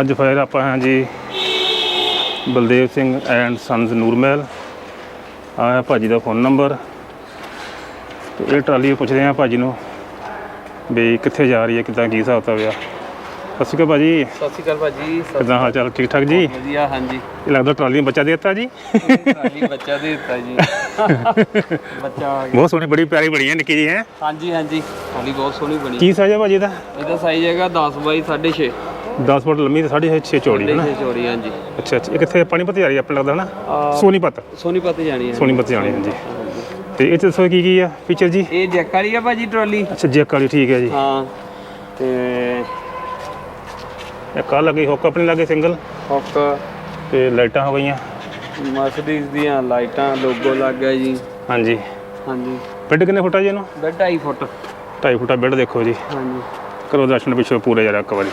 ਅੱਜ ਫਿਰ ਆਪਾਂ ਹਾਂ ਜੀ ਬਲਦੇਵ ਸਿੰਘ ਐਂਡ ਸਨਜ਼ ਨੂਰਮਹਿਲ। ਆਇਆ ਭਾਜੀ ਦਾ ਫੋਨ ਨੰਬਰ ਤੇ ਇਹ ਟਰਾਲੀ ਪੁੱਛਦੇ ਆ ਭਾਜੀ ਨੂੰ ਵੀ ਕਿੱਥੇ ਜਾ ਰਹੀ ਹੈ ਕਿੱਦਾਂ ਕੀ ਹਿਸਾਬ ਤਾਂ ਵਿਆ ਸਤਿ ਸ਼੍ਰੀ ਅਕਾਲ ਭਾਜੀ। ਸਤਿ ਸ਼੍ਰੀ ਅਕਾਲ ਭਾਜੀ ਕਿੱਦਾਂ ਹਾਲ ਚਾਲ? ਠੀਕ ਠਾਕ ਜੀ? ਵਧੀਆ ਹਾਂਜੀ। ਇਹ ਲੱਗਦਾ ਟਰਾਲੀ ਨੂੰ ਬੱਚਾ ਦੇ ਦਿੱਤਾ ਜੀ। ਟਰਾਲੀ ਬੱਚਾ ਦੇ ਦਿੱਤਾ ਜੀ। ਬੱਚਾ ਆ ਗਿਆ। ਬਹੁਤ ਸੋਹਣੀ ਬੜੀ ਪਿਆਰੀ ਬਣੀ ਹੈ ਨਿੱਕੀ ਜੀ ਹੈ। ਹਾਂਜੀ ਹਾਂਜੀ। ਟਰਾਲੀ ਬਹੁਤ ਸੋਹਣੀ ਬਣੀ। ਕੀ ਸਾਈਜ਼ ਹੈ ਭਾਜੀ ਇਹਦਾ? ਇਹਦਾ ਸਾਈਜ਼ ਹੈਗਾ 10 ਬਾਈ 6.5 10 ਫੁੱਟ ਲੰਮੀ ਤੇ 6.5 ਚੌੜੀ ਹੈ ਨਾ? ਚੌੜੀ ਹਾਂਜੀ। ਅੱਛਾ ਅੱਛਾ। ਇਹ ਕਿੱਥੇ ਪਾਣੀਪਤ ਜਾ ਰਹੀ ਹੈ ਆਪਣਾ ਲੱਗਦਾ ਨਾ? ਆ, ਸੋਨੀਪਤ। ਸੋਨੀਪਤ ਜਾਣੀ ਹੈ। ਸੋਨੀਪਤ ਜਾਣੀ ਹਾਂਜੀ। ਤੇ ਇਹ ਚ ਦੱਸੋ ਕੀ ਕੀ ਆ? ਫੀਚਰ ਜੀ? ਇਹ ਜੈਕ ਵਾਲੀ ਆ ਭਾਜੀ ਟਰਾਲੀ। ਅੱਛਾ ਜੈਕ ਵਾਲੀ ਠੀਕ ਹੈ ਜੀ। ਹਾਂ। ਤੇ ਇਹ ਕੱਲ ਲੱਗੀ ਹੁੱਕ ਆਪਣੀ ਲੱਗੇ ਸਿੰਗਲ? ਹੁੱਕ। ਤੇ ਲਾਈਟਾਂ ਹੋ ਗਈਆਂ? ਮਰਸੀਡੀਜ਼ ਦੀਆਂ ਲਾਈਟਾਂ ਲੋਗੋ ਲੱਗ ਗਿਆ ਜੀ। ਹਾਂਜੀ। ਹਾਂਜੀ। ਬੈੱਡ ਕਿੰਨੇ ਫੁੱਟਾ ਜੀ ਇਹਨੂੰ? ਬੈੱਡ 2.5 ਫੁੱਟ। 2.5 ਫੁੱਟਾ ਬੈੱਡ ਦੇਖੋ ਜੀ। ਹਾਂਜੀ। ਕਰੋ ਦਰਸ਼ਨ ਪਿੱਛੇ ਪੂਰੇ ਜਰਾ ਇੱਕ ਵਾਰੀ।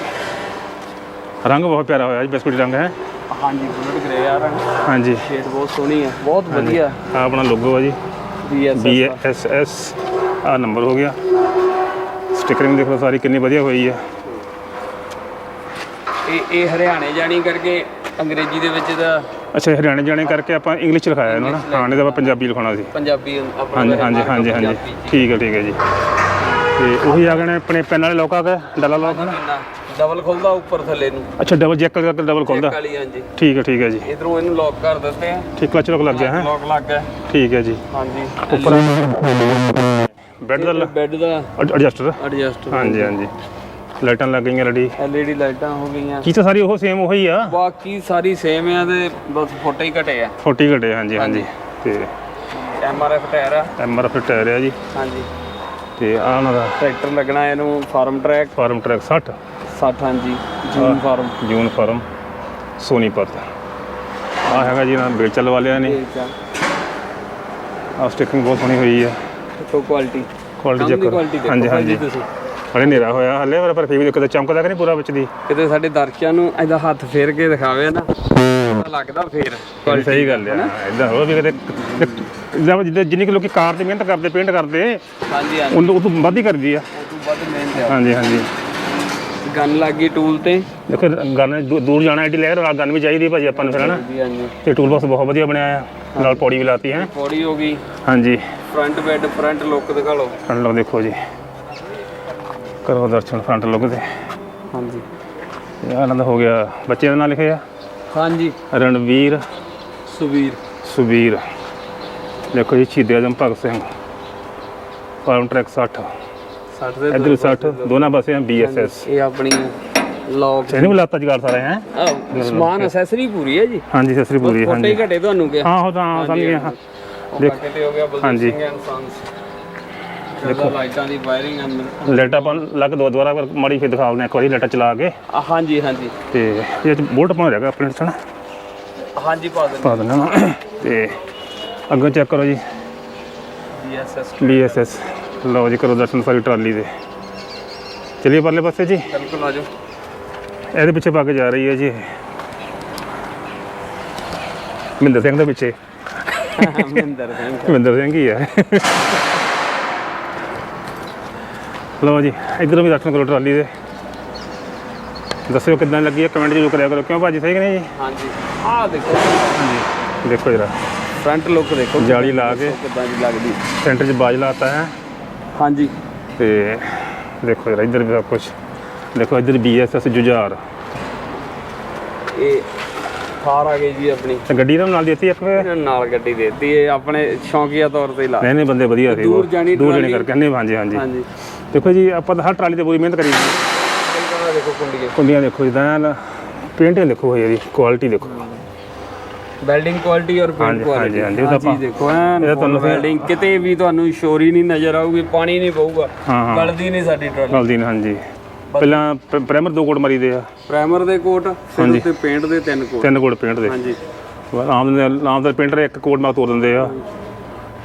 ਰੰਗ ਬਹੁਤ ਪਿਆਰਾ ਹੋਇਆ ਜੀ ਬਿਸਕੁਟ ਰੰਗ ਹੈ? ਹਾਂਜੀ ਬੁਲਟ ਗ੍ਰੇ ਆ ਰੰਗ। ਹਾਂਜੀ। ਸ਼ੇਡ ਬਹੁਤ ਸੋਹਣੀ ਹੈ ਬਹੁਤ ਵਧੀਆ। ਆ ਆਪਣਾ ਲੋਗੋ ਆ ਜੀ। BSS ਦਾ। ਆ। ਨੰਬਰ ਹੋ ਗਿਆ। ਸਟਿਕਰਿੰਗ ਦੇਖੋ ਸਾਰੀ ਕਿੰਨੀ ਵਧੀਆ ਹੋਈ ਹੈ ਇਹ ਇਹ ਹਰਿਆਣੇ ਜਾਣੀ ਕਰਕੇ ਅੰਗਰੇਜ਼ੀ ਦੇ ਵਿੱਚ ਦਾ ਅੱਛਾ ਹਰਿਆਣੇ ਜਾਣੇ ਕਰਕੇ ਆਪਾਂ ਇੰਗਲਿਸ਼ ਲਿਖਾਇਆ ਇਹਨੂੰ ਨਾ। ਹਾਂ ਨਹੀਂ ਤਾਂ ਆਪਾਂ ਪੰਜਾਬੀ ਲਿਖਾਉਣਾ ਸੀ। ਪੰਜਾਬੀ ਆਪਣਾ ਹਾਂਜੀ ਹਾਂਜੀ ਹਾਂਜੀ ਹਾਂਜੀ। ਠੀਕ ਹੈ ਠੀਕ ਹੈ ਜੀ। ਤੇ ਉਹੀ ਆ ਗਏ ਨੇ ਆਪਣੇ ਪੈਨ ਵਾਲੇ ਲੋਕ ਗਏ ਡਾਲਾ ਲੋਕ ਇੰਨਾ ਡਬਲ ਖੁੱਲਦਾ ਉੱਪਰ ਥੱਲੇ ਨੂੰ। ਅੱਛਾ ਡਬਲ ਜੈਕ ਕਰਕੇ ਡਬਲ ਖੁੱਲਦਾ? ਕਾਲੀ ਹਾਂਜੀ। ਠੀਕ ਹੈ ਠੀਕ ਹੈ ਜੀ। ਇਧਰੋਂ ਇਹਨੂੰ ਲੌਕ ਕਰ ਦਿੱਤੇ ਆ। ਠੀਕ ਕਲਚ ਲੋਕ ਲੱਗ ਗਿਆ ਹੈ? ਲੌਕ ਲੱਗ ਗਿਆ। ਠੀਕ ਹੈ ਜੀ। ਹਾਂਜੀ। ਉੱਪਰ ਬੈੱਡ ਦਾ ਬੈੱਡ ਦਾ ਐਡਜਸਟਰ ਐਡਜਸਟ ਹਾਂਜੀ ਹਾਂਜੀ। ਲਾਈਟਾਂ ਲੱਗ ਗਈਆਂ ਰੈਡੀ LED ਲਾਈਟਾਂ ਹੋ ਗਈਆਂ। ਕੀ ਤਾਂ ਸਾਰੀ ਉਹ ਸੇਮ ਉਹੀ ਆ? ਬਾਕੀ ਸਾਰੀ ਸੇਮ ਆ ਤੇ ਬਸ ਫੋਟੋ ਹੀ ਘਟੇ ਆ। 40 ਘਟੇ ਹਾਂਜੀ ਹਾਂਜੀ। ਤੇ MRF ਟਾਇਰ ਆ। ਐਮਆਰ ਫਿਰ ਟਾਇਰ ਆ ਜੀ। ਹਾਂਜੀ। ਤੇ ਆ ਉਹਨਾਂ ਦਾ ਟਰੈਕਟਰ ਲੱਗਣਾ ਇਹਨੂੰ ਫਾਰਮ ਟਰੈਕ। ਫਾਰਮ ਟਰੈਕ 60 60 ਹਾਂਜੀ June farm. June farm Sonipat ਆ ਹੈਗਾ ਜੀ ਨਾ ਬੇਚਲ ਵਾਲਿਆਂ ਨੇ। ਠੀਕ ਆ। ਆ ਸਟਿਕਿੰਗ ਬਹੁਤ ਸੋਹਣੀ ਹੋਈ ਹੈ। ਟੋ ਕੁਆਲਿਟੀ ਕੁਆਲਿਟੀ ਚੈੱਕ ਦੀ ਕਰੋ ਕੁਆਲਿਟੀ ਦੇਖੋ ਹਾਂਜੀ ਹਾਂਜੀ। ਤੁਸੀਂ। ਬੜੇ ਹਨੇਰਾ ਹੋਇਆ ਹੱਲੇ ਪਰ ਫਿਰ ਵੀ ਦੇਖੋ ਤਾਂ ਚਮਕਦਾ ਕਿ ਨਹੀਂ ਪੂਰਾ ਵਿੱਚ ਦੀ? ਕਿਤੇ ਸਾਡੇ ਦਰਸ਼ਕਾਂ ਨੂੰ ਇਹਦਾ ਹੱਥ ਫੇਰ ਕੇ ਦਿਖਾਵੇ ਨਾ ਪਤਾ ਲੱਗਦਾ ਫੇਰ ਸਹੀ ਗੱਲ ਆ ਇਦਾਂ ਹੋ ਵੀ ਕਿਤੇ ਜਿੱਦਾਂ ਜਿੱਦਾਂ ਜਿੰਨੀ ਕੁ ਲੋਕੀ ਕਾਰ ਤੇ ਮਿਹਨਤ ਕਰਦੇ ਪੇਂਟ ਕਰਦੇ ਹਾਂਜੀ ਹਾਂਜੀ। ਉਹ ਤੋਂ ਵੱਧ ਹੀ ਕਰਦੀ ਆ। ਉਹ ਤੋਂ ਵੱਧ ਮਿਹਨਤ ਆ। ਹਾਂਜੀ ਹਾਂਜੀ। ਗਨ ਲੱਗ ਗਈ ਟੂਲ ਤੇ। ਦੇਖੋ ਗਨ ਦੂ- ਦੂਰ ਜਾਣਾ ਐਡੀ ਲੈ ਨਾਲ ਗਨ ਵੀ ਚਾਹੀਦੀ ਭਾਜੀ ਆਪਾਂ ਨੂੰ ਫਿਰ ਹਨਾ? ਹਾਂਜੀ ਹਾਂਜੀ। ਤੇ ਟੂਲ ਬਾਕਸ ਬਹੁਤ ਵਧੀਆ ਬਣਿਆ ਆ। ਨਾਲ ਪੌੜੀ ਵੀ ਲਾਤੀ ਹੈ? ਪੌੜੀ ਹੋ ਗਈ। ਹਾਂਜੀ। ਫਰੰਟ ਬੈੱਡ ਫਰੰਟ ਲੁੱਕ ਦਿਖਾ ਲਓ ਫਰੰਟ ਲੁੱਕ ਦੇਖੋ ਜੀ। ਕਰੋ ਦਰਸ਼ਨ ਫਰੰਟ ਲੁੱਕ ਤੇ। ਹਾਂਜੀ। ਇਹ ਆਨੰਦ ਹੋ ਗਿਆ। ਬੱਚੇ ਦਾ ਨਾਂ ਲਿਖਿਆ ਹਾਂਜੀ। ਰਣਵੀਰ ਸੁਵੀਰ। ਸੁਬੀਰ ਦੇਖੋ ਜੀ ਸ਼ਹੀਦ ਆਜ਼ਮ ਭਗਤ ਸਿੰਘ। ਫਾਰਮ ਟਰੈਕ 60 60 ਦੇ ਇਧਰ 60 ਦੋਨਾਂ ਪਾਸੇ ਆ ਬੀਐਸਐਸ ਇਹ ਆਪਣੀ ਲੌਕ ਇਹਨੂੰ ਲਾਤਾ ਜਗਾਰ ਸਾਰੇ ਹੈ? ਸਮਾਨ ਅਸੈਸਰੀ ਪੂਰੀ ਹੈ ਜੀ? ਹਾਂਜੀ ਸਸਰੀ ਪੂਰੀ ਫੋਟੋ ਹਾਂਜੀ। ਹੀ ਘਟੇ ਤੁਹਾਨੂੰ ਕਿ? ਹਾਂ ਤਾਂ ਸਮਝ ਗਿਆ ਹਾਂ। ਦੇਖ। ਕਿਤੇ ਹੋ ਗਿਆ ਹਾਂਜੀ। ਦੇਖੋ। ਲਾਈਟਾਂ ਦੀ ਵਾਇਰਿੰਗ ਅੰਦਰ ਲਾਈਟ ਆਪਾਂ ਲੱਗ ਦੋ ਫਿਰ ਮਾੜੀ ਫਿਰ ਦਿਖਾ ਦਿੰਦੇ ਹਾਂ ਇੱਕ ਵਾਰੀ ਲਾਈਟਾਂ ਚਲਾ ਕੇ। ਹਾਂਜੀ ਹਾਂਜੀ। ਤੇ ਇਹ ਚ ਬੋਲਟ ਪਾਉਣਾ ਹੈਗਾ ਆਪਣੇ ਸਣ ਹਾਂਜੀ ਪਾ ਦਿੰਦੇ ਪਾ ਦਿੰਦੇ ਹਾਂ। ਤੇ ਅੱਗੇ ਚੈੱਕ ਕਰੋ ਜੀ। ਬੀਐਸਐਸ ਬੀਐਸਐਸ ਲਓ ਜੀ ਕਰੋ ਦਰਸ਼ਨ ਸਾਰੀ ਟਰਾਲੀ ਦੇ। ਚਲਿਏ ਪਰਲੇ ਪਾਸੇ ਜੀ। ਬਿਲਕੁਲ ਆਜੋ ਇਹਦੇ ਪਿੱਛੇ ਪਾ ਕੇ ਜਾ ਰਹੀ ਹੈ ਜੀ ਇਹ। ਮਹਿੰਦਰ ਸਿੰਘ ਦੇ ਪਿੱਛੇ। ਮਹਿੰਦਰ ਸਿੰਘ ਹੀ ਹੈ। ਲਓ ਜੀ ਇਧਰੋਂ ਵੀ ਦਰਸ਼ਨ ਕਰੋ ਟਰਾਲੀ ਦੇ। ਦੱਸਿਓ ਕਿੱਦਾਂ ਲੱਗੀ ਹੈ ਕਮੈਂਟ ਜ਼ਰੂਰ ਕਰਿਆ ਕਰੋ। ਕਿਉਂ ਭਾਜੀ ਸਹੀ ਕਿ ਨਹੀਂ ਜੀ? ਹਾਂਜੀ। ਆਹ ਦੇਖੋ। ਹਾਂਜੀ ਦੇਖੋ ਜਰਾ। ਫਰੰਟ ਲੁੱਕ ਦੇਖੋ ਜਾਲੀ ਲਾ ਕੇ। ਕਿੱਦਾਂ ਦੀ ਲੱਗਦੀ। ਸੈਂਟਰ 'ਚ ਬਾਜ ਲਾਤਾ ਹੈ। ਹਾਂਜੀ। ਤੇ ਦੇਖੋ ਜਰਾ ਇੱਧਰ ਵੀ ਸਭ ਕੁਝ ਦੇਖੋ ਇੱਧਰ ਬੀਐਸਐਸ ਜੁਝਾਰ। ਇਹ ਥਾਰ ਆ ਗਈ ਜੀ ਆਪਣੀ। ਤੇ ਗੱਡੀ ਨਾਲ ਦਿੱਤੀ ਇਹਨਾਂ ਨਾਲ ਗੱਡੀ ਦੇਤੀ ਇਹ ਆਪਣੇ ਸ਼ੌਕੀਆ ਤੌਰ ਤੇ ਹੀ ਲਾ। ਨਹੀਂ ਨਹੀਂ ਬੰਦੇ ਵਧੀਆ ਸੀ ਦੂਰ। ਜਾਣੀ ਦੂਰ ਜਾਣੀ। ਕਰਕੇ। ਨਹੀਂ ਹਾਂਜੀ ਹਾਂਜੀ। ਹਾਂਜੀ। ਦੇਖੋ ਜੀ ਆਪਾਂ ਤਾਂ ਹਰ ਟਰਾਲੀ ਤੇ ਪੂਰੀ ਮਿਹਨਤ ਕਰੀ ਆਹ ਦੇਖੋ ਕੁੰਡੀਆਂ। ਕੁੰਡੀਆਂ ਦੇਖੋ ਜਿੱਦਾਂ ਪੇਂਟਿੰਗ ਦੇਖੋ ਹੋਈ ਇਹਦੀ ਕੁਆਲਿਟੀ ਦੇਖੋ। ਵੈਲਡਿੰਗ ਕੁਆਲਿਟੀ ਔਰ ਹਾਂਜੀ, ਪੇਂਟ ਕੁਆਲਿਟੀ ਹਾਂਜੀ, ਹਾਂਜੀ, ਉਹ ਤਾਂ ਚੀਜ਼ ਦੇਖੋ ਐਨ ਇਹਦਾ ਤੁਹਾਨੂੰ ਫਿਰ- ਵੈਲਡਿੰਗ ਕਿਤੇ ਵੀ ਤੁਹਾਨੂੰ ਸ਼ੋਰੀ ਨਹੀਂ ਨਜ਼ਰ ਆਊਗੀ ਪਾਣੀ ਨਹੀਂ ਪਊਗਾ। ਹਾਂ ਹਾਂ। ਗਲਦੀ ਨਹੀਂ ਸਾਡੀ ਟਰਾਲੀ। ਗਲਦੀ ਨਹੀਂ ਹਾਂਜੀ। ਪਹਿਲਾਂ ਪ੍ਰਾਈਮਰ ਦੋ ਕੋਟ ਮਰੀਦੇ ਆ। ਪ੍ਰਾਈਮਰ ਦੇ ਕੋਟ ਫਿਰ ਉੱਤੇ ਪੇਂਟ ਦੇ ਤਿੰਨ ਕੋਟ। ਤਿੰਨ ਕੋਟ ਪੇਂਟ ਦੇ। ਹਾਂਜੀ। ਆਮ ਦੇ ਆਮ ਦਾ ਪੇਂਟਰ ਇੱਕ ਕੋਟ ਮਾ ਤੋੜ ਦਿੰਦੇ ਆ।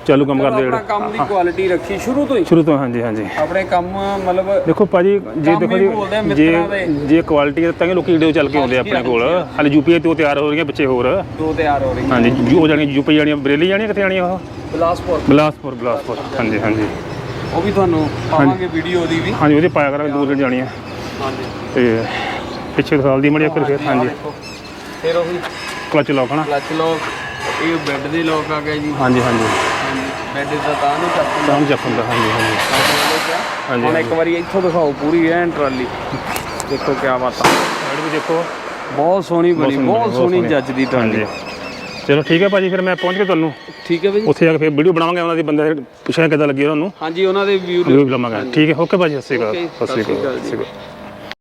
ਚਾਲੂ ਕੰਮ ਕਰਦੇ ਆਪਣਾ ਕੰਮ ਦੀ ਕੁਆਲਿਟੀ ਰੱਖੀ ਸ਼ੁਰੂ ਤੋਂ ਹੀ? ਸ਼ੁਰੂ ਤੋਂ ਹਾਂਜੀ ਹਾਂਜੀ। ਆਪਣੇ ਕੰਮ ਮਤਲਬ ਦੇਖੋ ਭਾਜੀ ਜੇ ਦੇਖੋ ਹੀ ਜੀ ਜੇ। ਜੇ ਕੁਆਲਿਟੀ ਹੈ ਤਾਂ ਹੀ ਲੋਕੀ ਵੀਡੀਓ ਚੱਲ ਕੇ ਆਉਂਦੇ ਆਪਣੇ ਕੋਲ। ਹਾਲੇ ਯੂਪੀਏ ਤੋਂ ਤਿਆਰ ਹੋ ਰਹੀਆਂ ਬੱਚੇ ਹੋਰ। ਦੋ ਤਿਆਰ ਹੋ ਰਹੀ ਹਾਂਜੀ ਜੋ ਜਾਣੀ ਯੂਪੀ ਜਾਣੀਆਂ ਬਰੇਲੀ ਜਾਣੀਆਂ ਕਿੱਥੇ ਜਾਣੀਆਂ ਉਹ? ਬਿਲਾਸਪੁਰ। ਬਿਲਾਸਪੁਰ ਬਿਲਾਸਪੁਰ। ਹਾਂਜੀ ਹਾਂਜੀ। ਉਹ ਵੀ ਤੁਹਾਨੂੰ ਪਾਵਾਂਗੇ ਵੀਡੀਓ ਦੀ ਵੀ। ਹਾਂਜੀ ਉਹਦੇ ਪਾਇਆ ਕਰਾਂਗੇ ਦੂਰ ਜਾਣੀਆਂ ਹਾਂਜੀ। ਤੇ ਪਿੱਛੇ ਦਿਖਾਲ ਦੀ ਮੜੀ ਫਿਰ ਹਾਂਜੀ। ਫਿਰ ਉਹੀ ਕਲਚ ਲੋਕ ਹਨਾ? ਕਲਚ ਲੋਕ ਇਹ ਬੈੱਡ ਦੇ ਲੋਕ ਆ ਗਏ ਜੀ। ਹਾਂਜੀ ਹਾਂਜੀ। ਬੈੱਡ ਦਾ ਤਾਂ ਨਹੀਂ ਚੱਕਦਾ ਤਾਂ ਜੱਫਨ ਦਾ ਹਾਂਜੀ ਹਾਂਜੀ। ਹਾਂਜੀ, ਹੁਣ ਇੱਕ ਵਾਰੀ ਇੱਥੋਂ ਦਿਖਾਓ ਪੂਰੀ ਐਨ ਟਰਾਲੀ। ਦੇਖੋ ਕੀ ਬਾਤ ਆ। ਸਾਈਡ ਵੀ ਦੇਖੋ। ਬਹੁਤ ਸੋਹਣੀ ਬਣੀ ਸੋਹਣੀ ਬਹੁਤ ਬਣੀ, ਸੋਹਣੀ ਸੋਹਣੀ। ਜੱਜ ਦੀ ਟਰਾਲੀ। ਹਾਂਜੀ। ਚਲੋ ਠੀਕ ਹੈ ਭਾਜੀ ਫਿਰ ਮੈਂ ਪਹੁੰਚ ਕੇ ਤੁਹਾਨੂੰ। ਠੀਕ ਹੈ ਭਾਈ ਉੱਥੇ ਜਾ ਕੇ ਫਿਰ ਵੀਡੀਓ ਬਣਾਵਾਂਗੇ ਉਹਨਾਂ ਦੀ ਬੰਦੇ ਪੁੱਛਿਆ ਕਿੱਦਾਂ ਲੱਗੀ ਉਹਨਾਂ ਨੂੰ। ਹਾਂਜੀ ਉਹਨਾਂ ਦੇ ਵੀਊ ਵੀਡੀਓ ਬਣਾਵਾਂਗੇ। ਠੀਕ ਹੈ ਓਕੇ ਭਾਜੀ ਸਤਿ ਸ਼੍ਰੀ ਅਕਾਲ। Okay, ਸਤਿ ਸ਼੍ਰੀ ਅਕਾਲ ਸਤਿ ਸ਼੍ਰੀ ਅਕਾਲ